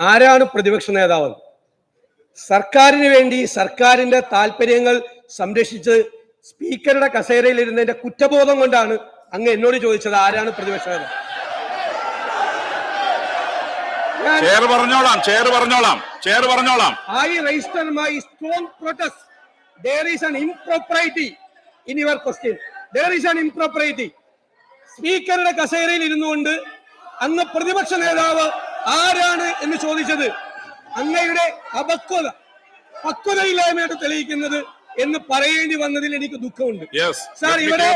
ആരാണ് പ്രതിപക്ഷ നേതാവ് സർക്കാരിന് വേണ്ടി സർക്കാരിന്റെ താല്പര്യങ്ങൾ സംരക്ഷിച്ച് സ്പീക്കറുടെ കസേരയിൽ ഇരുന്നതിന്റെ കുറ്റബോധം കൊണ്ടാണ് അങ്ങ് എന്നോട് ചോദിച്ചത് ആരാണ് പ്രതിപക്ഷ നേതാവ് ചെയർ പറഞ്ഞോളാം ചെയർ പറഞ്ഞോളാം ചെയർ പറഞ്ഞോളാം register protest There is an impropriety in your question. There is an impropriety. സ്പീക്കറുടെ കസേരയിൽ ഇരുന്നുകൊണ്ട് അന്ന് പ്രതിപക്ഷ നേതാവ് ആരാണ് എന്ന് ചോദിച്ചത് അങ്ങയുടെ അപക്വത പക്വതയില്ലായ്മയായിട്ട് തെളിയിക്കുന്നത് എന്ന് പറയേണ്ടി വന്നതിൽ എനിക്ക് ദുഃഖമുണ്ട്. സാർ ഇവിടെ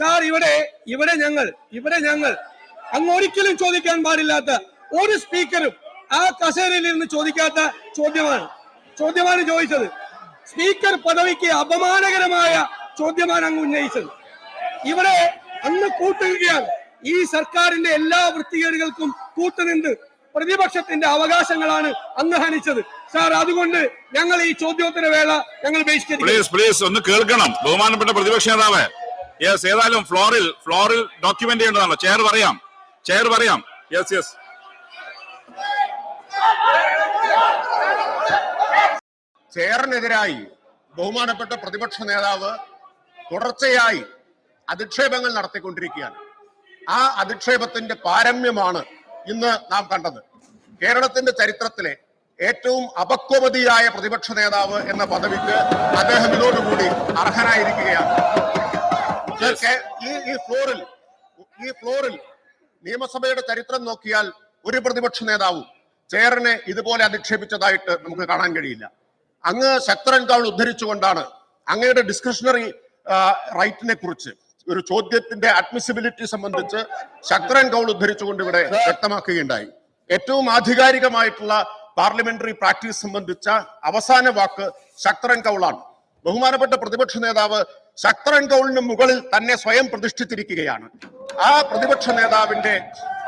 സാർ ഇവിടെ ഇവിടെ ഞങ്ങൾ ഇവിടെ ഞങ്ങൾ അങ്ങ് ഒരിക്കലും ചോദിക്കാൻ പാടില്ലാത്ത ഒരു സ്പീക്കറും ആ കസേരയിൽ ഇരുന്ന് ചോദിക്കാത്ത ചോദ്യമാണ്. ചോദ്യമാണ് ചോദിച്ചത്. സ്പീക്കർ പദവിക്ക് അപമാനകരമായ ചോദ്യമാണ് അങ്ങ് ഉന്നയിച്ചത്. ഇവിടെ അന്ന് കൂട്ടുകയാണ്. ഈ സർക്കാരിന്റെ എല്ലാ വൃത്തികേടുകൾക്കും കൂട്ടുനിന്ന് പ്രതിപക്ഷത്തിന്റെ അവകാശങ്ങളാണ് അങ്ങ് ഹനിച്ചത് സാർ അതുകൊണ്ട് ഞങ്ങൾ ഈ ചോദ്യോത്തര വേള ഞങ്ങൾ പ്ലീസ് പ്ലീസ് ഒന്ന് കേൾക്കണം. ബഹുമാനപ്പെട്ട പ്രതിപക്ഷ നേതാവ്. യെസ് ഏതായാലും ഫ്ലോറിൽ ഫ്ലോറിൽ ഡോക്യുമെന്റ് ചെയ്യേണ്ടതാണല്ലോ ചെയർ പറയാം. ചെയർ പറയാം. യെസ് യെസ് ചെയറിനെതിരായി ബഹുമാനപ്പെട്ട പ്രതിപക്ഷ നേതാവ് തുടർച്ചയായി അധിക്ഷേപങ്ങൾ നടത്തിക്കൊണ്ടിരിക്കുകയാണ്. ആ അധിക്ഷേപത്തിന്റെ പാരമ്യമാണ് ഇന്ന് നാം കണ്ടത്. കേരളത്തിന്റെ ചരിത്രത്തിലെ ഏറ്റവും അപക്വമതിയായ പ്രതിപക്ഷ നേതാവ് എന്ന പദവിക്ക് അദ്ദേഹം ഇതോടുകൂടി അർഹനായിരിക്കുകയാണ് ഈ ഫ്ലോറിൽ ഈ ഫ്ലോറിൽ നിയമസഭയുടെ ചരിത്രം നോക്കിയാൽ ഒരു പ്രതിപക്ഷ നേതാവും ചെയറിനെ ഇതുപോലെ അധിക്ഷേപിച്ചതായിട്ട് നമുക്ക് കാണാൻ കഴിയില്ല. അങ്ങ് ശക്തരൻ കൗൾ ഉദ്ധരിച്ചുകൊണ്ടാണ് അങ്ങയുടെ ഡിസ്ക്രിഷണറി റൈറ്റിനെ കുറിച്ച് ഒരു ചോദ്യത്തിന്റെ അഡ്മിസിബിലിറ്റി സംബന്ധിച്ച് ശക്തരൻ കൗൾ ഉദ്ധരിച്ചുകൊണ്ട് ഇവിടെ വ്യക്തമാക്കുകയുണ്ടായി. ഏറ്റവും ആധികാരികമായിട്ടുള്ള പാർലമെന്ററി പ്രാക്ടീസ് സംബന്ധിച്ച അവസാന വാക്ക് ശക്തരൻ കൗളാണ് ബഹുമാനപ്പെട്ട പ്രതിപക്ഷ നേതാവ് ശക്തരൻ കൗളിന് മുകളിൽ തന്നെ സ്വയം പ്രതിഷ്ഠിച്ചിരിക്കുകയാണ്. ആ പ്രതിപക്ഷ നേതാവിന്റെ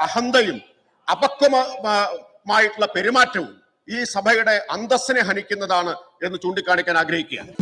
അഹന്തയും അപക്വമായിട്ടുള്ള പെരുമാറ്റവും ഈ സഭയുടെ അന്തസ്സിനെ ഹനിക്കുന്നതാണ് എന്ന് ചൂണ്ടിക്കാണിക്കാൻ ആഗ്രഹിക്കുകയാണ്.